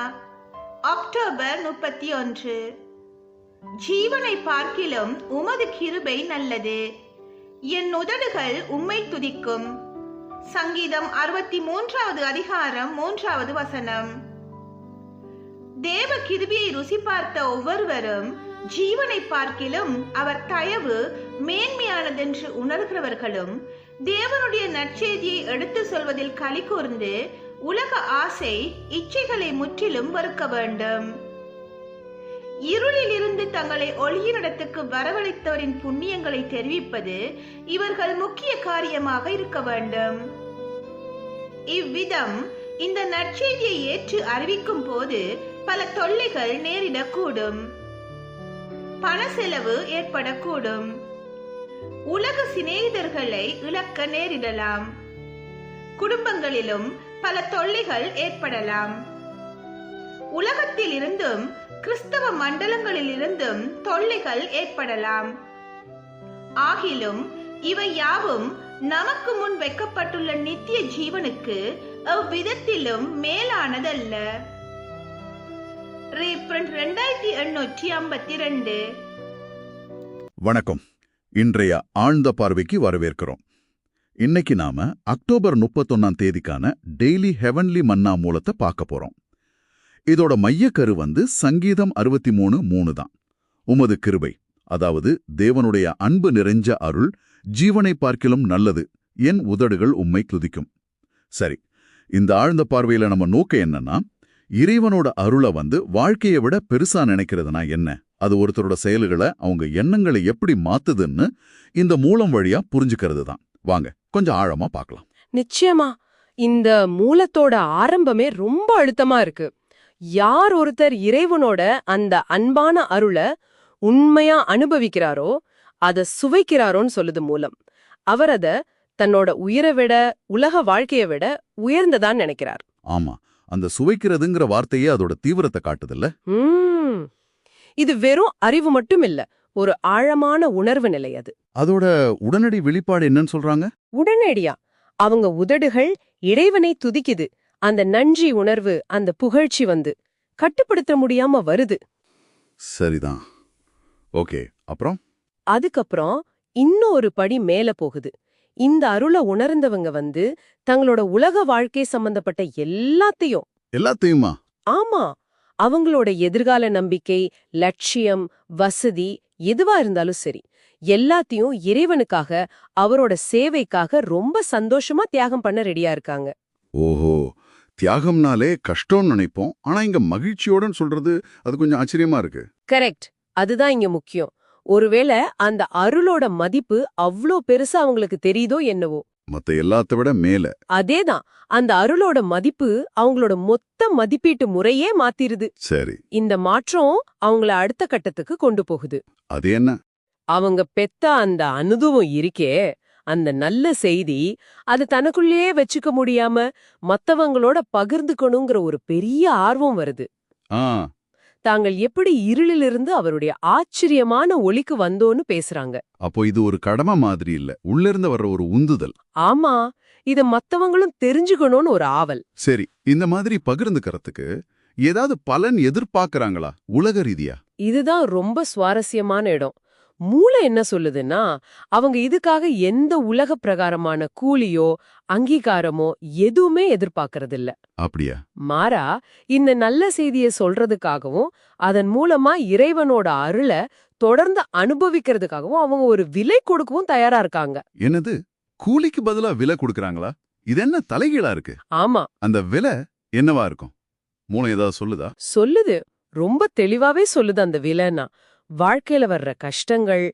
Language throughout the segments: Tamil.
பரலோகம் அக்டோபர் முப்பத்தி ஒன்று ஜீவனை பார்க்கிலும் உமது கிருபை நல்லது. என் உதடுகள் உம்மை துதிக்கும். சங்கீதம் அறுபத்தி மூன்றாவது அதிகாரம் மூன்றாவது வசனம். தேவ கிருபியை ருசி பார்த்த ஒவ்வொருவரும் ஜீவனை பார்க்கிலும் அவர் தயவு மேன்மையானதென்று உணர்கிறவர்களும் தேவனுடைய நற்செய்தியை எடுத்து சொல்வதில் கலி கூர்ந்து உலக ஆசை இச்சைகளை முற்றிலும் வறுக்க வேண்டும். இருளிலிருந்து தங்களை ஒளியினிடத்துக்கு வரவழைத்தவரின் புண்ணியங்களை தெரிவிப்பது இவர்கள் முக்கிய காரியமாக இருக்க வேண்டும். இவ்விதம் இந்த நற்செய்தியை ஏற்று அறிவிக்கும் போது பல தொல்லைகள் நேரிடக்கூடும். பண செலவு ஏற்படக்கூடும். உலக சிநேகிதர்களை இழக்க நேரிடலாம். குடும்பங்களிலும் பல தொல்லைகள் ஏற்படலாம். உலகத்தில் இருந்தும் கிறிஸ்தவ மண்டலங்களில் இருந்தும் தொல்லைகள் ஏற்படலாம். ஆகிலும் இவை யாவும் நமக்கு முன் வைக்கப்பட்டுள்ள நித்திய ஜீவனுக்கு அவ்விதத்திலும் மேலானதல்ல. ரெண்டாயிரத்தி எண்ணூற்றி ஐம்பத்தி ரெண்டு. வணக்கம். இன்றைய ஆழ்ந்த பார்வைக்கு வரவேற்கிறோம். இன்னைக்கு நாம அக்டோபர் முப்பத்தொன்னாம் தேதிக்கான டெய்லி ஹெவன்லி மன்னா மூலத்தை பார்க்க போறோம். இதோட மையக்கரு வந்து சங்கீதம் அறுபத்தி மூணு மூணு தான். உமது கிருபை அதாவது தேவனுடைய அன்பு நிறைஞ்ச அருள் ஜீவனை பார்க்கிலும் நல்லது என் உதடுகள் உம்மை துதிக்கும். சரி இந்த ஆழ்ந்த பார்வையில நம்ம நோக்கம் என்னன்னா இறைவனோட அருளை வந்து வாழ்க்கையை விட பெருசா நினைக்கிறதுனா என்ன? அது ஒருத்தரோட செயல்களை அவங்க எண்ணங்களை எப்படி மாத்துதுன்னு இந்த மூலம் வழியா புரிஞ்சுக்கிறது தான் வாங்க கொஞ்சம் ஆழமா பார்க்கலாம். நிச்சயமா. இந்த மூலத்தோட ஆரம்பமே ரொம்ப அழுத்தமா இருக்கு. யார் ஒருத்தர் இறைவனோட அந்த அன்பான அருளை உண்மையா அனுபவிக்கிறாரோ அத சுவைக்கிறாரோன்னு சொல்லுது மூலம். அவர் அத தன்னோட உயிரை விட உலக வாழ்க்கையை விட உயர்ந்ததான் நினைக்கிறார். ஆமா. அந்த சுவைக்கிறதுங்கிற வார்த்தையே அதோட தீவிரத்தை காட்டுதுல்ல? இது வெறும் அறிவு மட்டும் இல்ல ஒரு ஆழமான உணர்வு நிலை அது. அதோட உடனடி வெளிப்பாடு என்னன்னு சொல்றாங்க? உடனடியா. அவங்க உதடுகள் இறைவனை துதிக்குது. அந்த நன்றி உணர்வு அந்த புகழ்ச்சி வந்து. கட்டுப்படுத்த முடியாம வருது. சரிதான். ஓகே அப்புறம்? அதுக்கப்புறம் இன்னும் ஒரு படி மேல போகுது. இந்த அருளை உணர்ந்தவங்க வந்து தங்களோட உலக வாழ்க்கை சம்பந்தப்பட்ட எல்லாத்தையும் எல்லாத்தையுமா? ஆமா. அவங்களோட எதிர்கால நம்பிக்கை லட்சியம் வசதி எதுவா இருந்தாலும் சரி. எல்லாத்தையும் இறைவனுக்காக அவரோட சேவைக்காக ரொம்ப சந்தோஷமா தியாகம் பண்ண ரெடியா இருக்காங்க. ஓஹோ தியாகம்னாலே கஷ்டம்னு நினைப்போம். ஆனா இங்க மகிழ்ச்சியோடன்னு சொல்றது அது கொஞ்சம் ஆச்சரியமா இருக்கு. கரெக்ட். அதுதான் இங்க முக்கியம். ஒருவேளை அந்த அருளோட மதிப்பு அவ்ளோ பெருசா அவங்களுக்கு தெரியுதோ என்னவோ. மத்த எல்லாத்த விட மேல. அதேதான். அந்த அருளோட மதிப்பு அவங்களோட மொத்த மதிப்பீட்டு முறையே மாத்திருது. சரி. இந்த மாற்றம் அவங்கள அடுத்த கட்டத்துக்கு கொண்டு போகுது. அது என்ன? அவங்க பெத்த அந்த அனுபவம் இருக்கே அந்த நல்ல செய்தி அது தனக்குள்ளேயே வச்சுக்க முடியாம மத்தவங்களோட பகிர்ந்துக்கணுங்கிற ஒரு பெரிய ஆர்வம் வருது. ஆ. தாங்கள் எப்படி இருளிலிருந்து அவருடைய ஆச்சரியமான ஒளிக்கு வந்தோன்னு பேசுறாங்க. அப்போ இது ஒரு கடமை மாதிரி இல்ல. உள்ள இருந்து வர்ற ஒரு உந்துதல். ஆமா இத மத்தவங்களும் தெரிஞ்சுக்கணும்னு ஒரு ஆவல். சரி இந்த மாதிரி பகிர்ந்துக்கிறதுக்கு ஏதாவது பலன் எதிர்பார்க்கறாங்களா உலக ரீதியா? இதுதான் ரொம்ப சுவாரஸ்யமான இடம். மூளை என்ன சொல்லுதுன்னா அவங்க இதுக்காக எந்த உலக பிரகாரமான கூலியோ அங்கீகாரமோ எதுவுமே எதிர்பார்க்கறதில்ல. அப்படியா? மாறா இந்த நல்ல செய்திய சொல்றதுக்காகவும் அதன் மூலமா இறைவனோட அருளை தொடர்ந்து அனுபவிக்கிறதுக்காகவும் அவங்க ஒரு விலை கொடுக்கவும் தயாரா இருக்காங்க. என்னது? கூலிக்கு பதிலா விலை கொடுக்கறாங்களா? இது என்ன தலைகீழா இருக்கு? ஆமா. அந்த விலை என்னவா இருக்கும்? மூலம் ஏதாவது சொல்லுதா? சொல்லுது. ரொம்ப தெளிவாவே சொல்லுது அந்த விலைன்னா. வாழ்க்கையில வர்ற கஷ்டங்கள்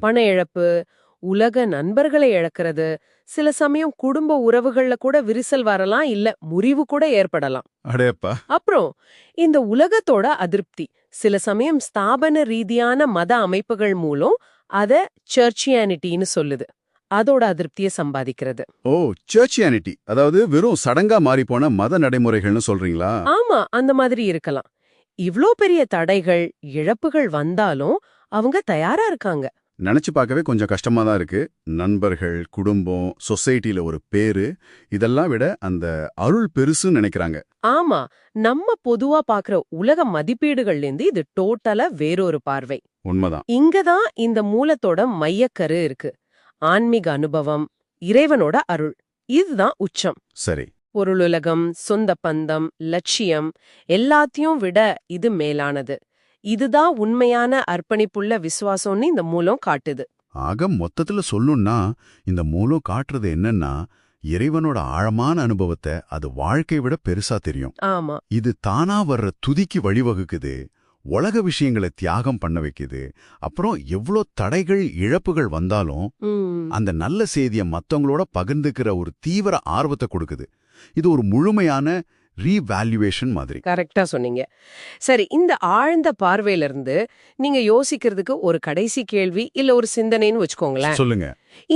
பண இழப்பு உலக நண்பர்களை இழக்கிறது சில சமயம் குடும்ப உறவுகள்ல கூட விரிசல் வரலாம் இல்ல முறிவு கூட ஏற்படலாம். அடேப்பா. அப்புறம் இந்த உலகத்தோட அதிருப்தி சில சமயம் ஸ்தாபன ரீதியான மத அமைப்புகள் மூலம் அத சர்ச்சியானிட்டின்னு சொல்லுது. அதோட அதிருப்தியை சம்பாதிக்கிறது. ஓ சர்ச்சியானிட்டி அதாவது வெறும் சடங்கா மாறி போன மத நடைமுறைகள்னு சொல்றீங்களா? ஆமா அந்த மாதிரி இருக்கலாம். இவ்ளோ பெரிய தடைகள் இழப்புகள் வந்தாலும் அவங்க தயாரா இருக்காங்க. நினைச்சு பார்க்கவே கொஞ்சம் கஷ்டமா தான் இருக்கு. நண்பர்கள் குடும்பம் சொசைட்டில ஒரு பேரு இதெல்லாம் விட அந்த அருள் பெருசுன்னு நினைக்கிறாங்க. ஆமா நம்ம பொதுவா பாக்குற உலக மதிப்பீடுகள்ல இருந்து இது டோட்டலா வேறொரு பார்வை. உண்மைதான். இங்கதான் இந்த மூலத்தோட மையக்கரு இருக்கு. ஆன்மீக அனுபவம் இறைவனோட அருள் இதுதான் உச்சம். சரி. பொருளுலகம் சொந்த பந்தம் லட்சியம் எல்லாத்தையும் விட இது மேலானது. இதுதான் உண்மையான அர்ப்பணிப்புள்ள விசுவாசம்னு இந்த மூலம் காட்டுது. ஆக மொத்தத்துல சொல்லணும்னா இந்த மூலம் காட்டுறது என்னன்னா இறைவனோட ஆழமான அனுபவத்தை அது வாழ்க்கை விட பெருசா தெரியும். ஆமா. இது தானா வர்ற துதிக்கு வழிவகுக்குது. உலக விஷயங்களை தியாகம் பண்ண வைக்குது. அப்புறம் எவ்வளோ தடைகள் இழப்புகள் வந்தாலும் அந்த நல்ல செய்தியை மத்தவங்களோட பகிர்ந்துக்கிற ஒரு தீவிர ஆர்வத்தை கொடுக்குது. இது ஒரு முழுமையான ரீவேல்யூவேஷன் மாதிரி. கரெக்டா சொன்னீங்க. சரி இந்த ஆழ்ந்த பார்வையில இருந்து நீங்க யோசிக்கிறதுக்கு ஒரு கடைசி கேள்வி இல்ல ஒரு சிந்தனைன்னு வச்சுக்கோங்களேன். சொல்லுங்க.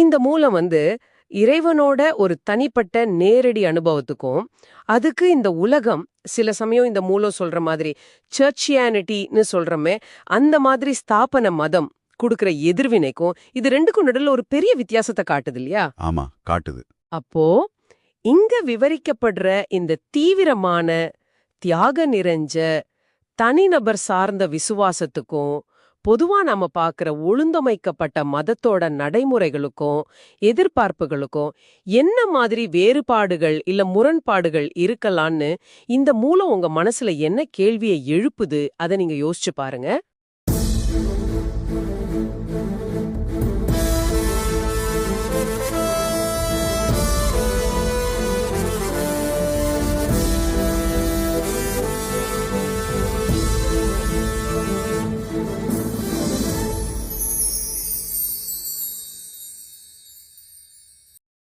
இந்த மூலம் வந்து இறைவனோட ஒரு தனிப்பட்ட நேரடி அனுபவத்துக்கும் அதுக்கு இந்த உலகம் சில சமயம் இந்த மூலம் சொல்ற மாதிரி சர்ச்சியானிட்டின்னு சொல்றமே அந்த மாதிரி ஸ்தாபன மதம் கொடுக்கிற எதிர்வினைக்கும் இது ரெண்டுக்கும் நடுவுல ஒரு பெரிய வித்தியாசத்தை காட்டுது இல்லையா? ஆமா காட்டுது. அப்போ இங்க விவரிக்கப்படுற இந்த தீவிரமான தியாக நிறைஞ்ச தனிநபர் சார்ந்த விசுவாசத்துக்கும் பொதுவா நாம பார்க்கிற ஒழுங்கமைக்கப்பட்ட மதத்தோட நடைமுறைகளுக்கும் எதிர்பார்ப்புகளுக்கும் என்ன மாதிரி வேறுபாடுகள் இல்ல முரண்பாடுகள் இருக்கலாம்னு இந்த மூலம் உங்க மனசுல என்ன கேள்வியை எழுப்புது அதை நீங்க யோசிச்சு பாருங்க.